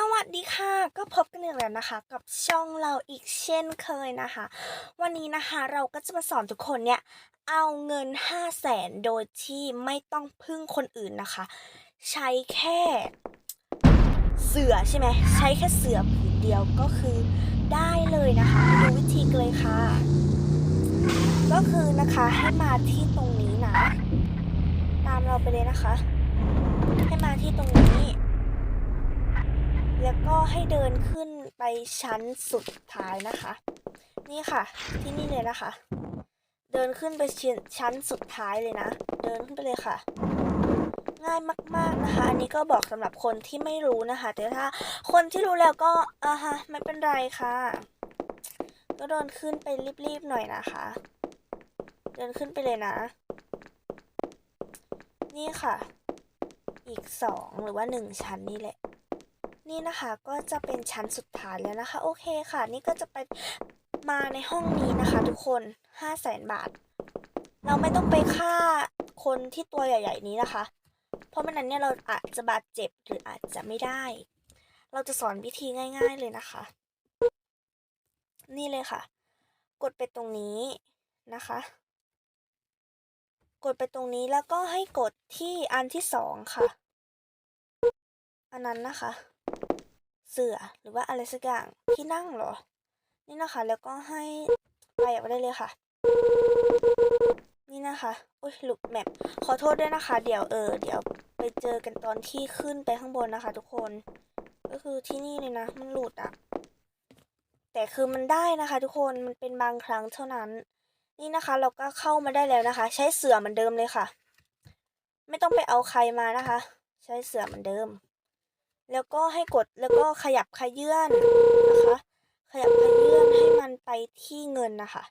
สวัสดีค่ะ ก็พบกันอีกแล้วนะคะ กับช่องเราอีกเช่นเคยนะคะ วันนี้นะคะเราก็จะมาสอนทุกคนเนี่ย เอาเงิน 5 0 0แสนโดยที่ไม่ต้องพึ่งคนอื่นนะคะ ใช้แค่เสือใช่ไหมใช้แค่เสือผืนเดียวก็คือได้เลยนะคะดูวิธีกันเลยค่ะ ก็คือนะคะให้มาที่ตรงนี้นะ ตามเราไปเลยนะคะ ให้มาที่ตรงนี้ แล้วก็ให้เดินขึ้นไปชั้นสุดท้ายนะคะ นี่ค่ะ ที่นี่เลยนะคะ เดินขึ้นไปชั้นชั้นสุดท้ายเลยนะ เดินขึ้นไปเลยค่ะ ง่ายมาก ๆนะคะ อันนี้ก็บอกสำหรับคนที่ไม่รู้นะคะ แต่ถ้าคนที่รู้แล้วก็อ่าฮะไม่เป็นไรค่ะ ก็เดินขึ้นไปรีบๆหน่อยนะคะ เดินขึ้นไปเลยนะ นี่ค่ะ อีกสองหรือว่าหนึ่งชั้นนี่แหละ นี่นะคะก็จะเป็นชั้นสุดท้ายแล้วนะคะ โอเคค่ะ นี่ก็จะไปมาในห้องนี้นะคะ ทุกคนห้าแสนบาท เราไม่ต้องไปฆ่าคนที่ตัวใหญ่ ๆ นี้นะคะ เพราะไม่นั้นเนี่ยเราอาจจะบาดเจ็บหรืออาจจะไม่ได้ เราจะสอนวิธีง่าย ๆเลยนะคะ นี่เลยค่ะ กดไปตรงนี้นะคะ กดไปตรงนี้แล้วก็ให้กดที่อันที่สองค่ะ อันนั้นนะคะ สือหรือว่าอะไรสักอย่างที่นั่งเหรอ นี่นะคะ แล้วก็ให้ไปออกได้เลยค่ะ นี่นะคะอุ้ยหลุดแมปขอโทษด้วยนะคะ เดี๋ยวเออเดี๋ยวไปเจอกันตอนที่ขึ้นไปข้างบนนะคะ ทุกคน ก็คือที่นี่เลยนะ มันหลุดอะแต่คือมันได้นะคะ ทุกคนมันเป็นบางครั้งเท่านั้น นี่นะคะ เราก็เข้ามาได้แล้วนะคะ ใช้เสือเหมือนเดิมเลยค่ะ ไม่ต้องไปเอาใครมานะคะ ใช้เสือเหมือนเดิม แล้วก็ให้กดแล้วก็ขยับขยื่นนะคะ ขยับขยื่นให้มันไปที่เงินนะคะ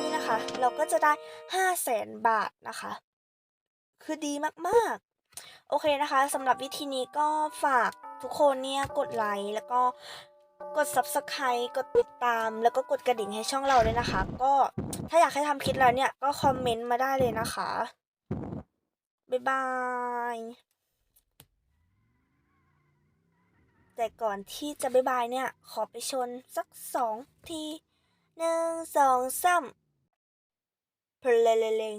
นี่นะคะ เราก็จะได้ห้าแสนบาทนะคะ คือดีมากๆ โอเคนะคะสำหรับวิธีนี้ก็ฝากทุกคนเนี่ยกดไลค์แล้วก็กด subscribe กดติดตามแล้วก็กดกระดิ่งให้ช่องเราเลยนะคะ ก็ถ้าอยากให้ทำคลิปแล้วเนี่ย ก็คอมเมนต์มาได้เลยนะคะ บ๊ายบาย แต่ก่อนที่จะบายบายเนี่ย ขอไปชนสักสองทีหนึ่งสองสามเพลเลเลง